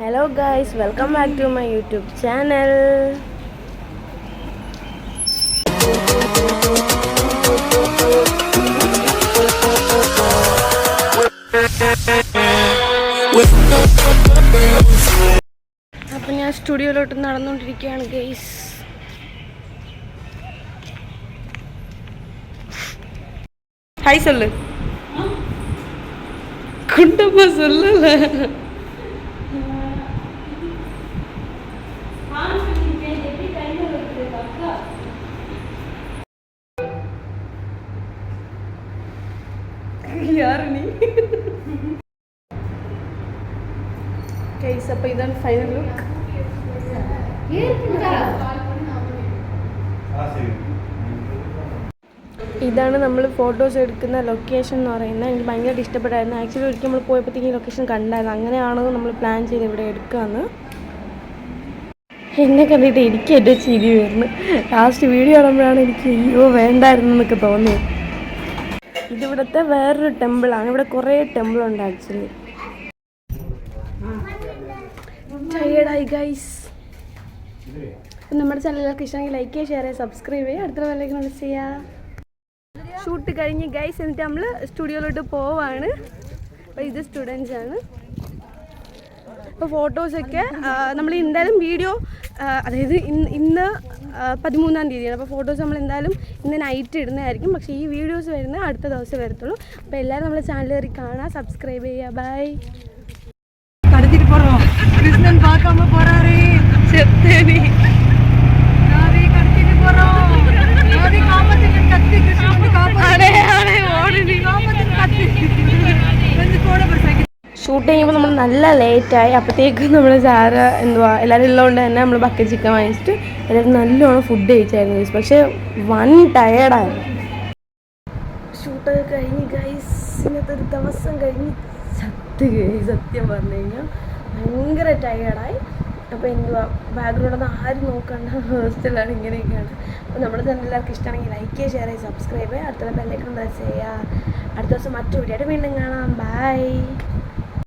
Hello guys welcome back to my YouTube channel അപ്പം ഞാൻ സ്റ്റുഡിയോയിലോട്ട് നടന്നുകൊണ്ടിരിക്കുകയാണ് ഗൈസ് ഹായ് സല്ല് കുണ്ടമ്മ സൊല്ലല്ലേ யாரு நீ ഗൈസ് അപ്പോൾ ഇതാണ് ഫൈനൽ ലുക്ക് ഇതാണ് നമ്മൾ ഫോട്ടോസ് എടുക്കുന്ന ലൊക്കേഷൻ എന്ന് പറയുന്നത് എനിക്ക് ഭയങ്കരമായിട്ട് ഇഷ്ടപ്പെട്ടായിരുന്നു ആക്ച്വലി ഒരിക്കൽ നമ്മൾ പോയപ്പോഴത്തേക്ക് ഈ ലൊക്കേഷൻ കണ്ടായിരുന്നു അങ്ങനെയാണ് നമ്മൾ പ്ലാൻ ചെയ്ത് ഇവിടെ എടുക്കാമെന്ന് എന്നെ കണ്ടിട്ട് എനിക്ക് എൻ്റെ ചിരി വരുന്നു ലാസ്റ്റ് വീഡിയോ കാണുമ്പോഴാണ് എനിക്ക് അയ്യോ വേണ്ടായിരുന്നു എന്നൊക്കെ തോന്നിയത് ഇതിവിടുത്തെ വേറൊരു ടെമ്പിളാണ് ഇവിടെ കുറേ ടെമ്പിൾ ഉണ്ട് ആക്ച്വലി ടയേർഡായി ഗൈസ് നമ്മുടെ ചാനലുകൾക്ക് ഇഷ്ടമെങ്കിൽ ലൈക്ക് ചെയ്യുക ഷെയർ ചെയ്യുക സബ്സ്ക്രൈബ് ചെയ്യുക. അടുത്ത വേലേക്ക് പ്രസ് ചെയ്യുക ഷൂട്ട് കഴിഞ്ഞ് ഗൈസ് എന്നിട്ട് നമ്മൾ സ്റ്റുഡിയോയിലോട്ട് പോവാണ്. അപ്പോൾ ഇത് ആണ്. അപ്പോൾ ഫോട്ടോസൊക്കെ നമ്മൾ എന്തായാലും വീഡിയോ അതായത് ഇന്ന് ഇന്ന് പതിമൂന്നാം തീയതിയാണ്. അപ്പോൾ ഫോട്ടോസ് നമ്മൾ എന്തായാലും ഇന്ന് നൈറ്റ് ഇടുന്നതായിരിക്കും. പക്ഷേ ഈ വീഡിയോസ് വരുന്ന അടുത്ത ദിവസം വരത്തുള്ളൂ. അപ്പോൾ എല്ലാവരും നമ്മളെ ചാനൽ കയറി കാണാം. സബ്സ്ക്രൈബ് ചെയ്യുക ബൈ കടത്തിട്ട് പോറോ? കൃഷ്ണൻ പോറാറ് ഷൂട്ട് ചെയ്യുമ്പോൾ നമ്മൾ നല്ല ലേറ്റായി അപ്പോഴത്തേക്കും നമ്മൾ സാറ് എന്തുവാ എല്ലാവരും ഉള്ളതുകൊണ്ട് തന്നെ നമ്മൾ ബക്കറ്റ് ചിക്കൻ വാങ്ങിച്ചിട്ട് എല്ലാവരും നല്ലോണം ഫുഡ് കഴിച്ചായിരുന്നു. പക്ഷേ വൺ ടയേർഡായിരുന്നു ഷൂട്ടൊക്കെ കഴിഞ്ഞ് ഗൈസ് ഇന്നത്തെ ഒരു ദിവസം കഴിഞ്ഞ് സത്യ സത്യം പറഞ്ഞു കഴിഞ്ഞാൽ ഭയങ്കര ടയേർഡായി അപ്പോൾ എന്തുവാ ബാക്ക്ഗ്രൗണ്ട് ആരും നോക്കണ്ട ഹോസ്റ്റലാണ് ഇങ്ങനെയൊക്കെയാണ്. അപ്പോൾ നമ്മുടെ ചാനൽ എല്ലാവർക്കും ഇഷ്ടമാണെങ്കിൽ ലൈക്ക് ചെയ്യുക ഷെയർ ചെയ്യുക സബ്സ്ക്രൈബ് ചെയ്യുക. അടുത്തുള്ള ബെല്ലൈക്കൺ പ്രസ് ചെയ്യുക. അടുത്ത ദിവസം മറ്റു വീഡിയോ വീണ്ടും കാണാം. ബൈ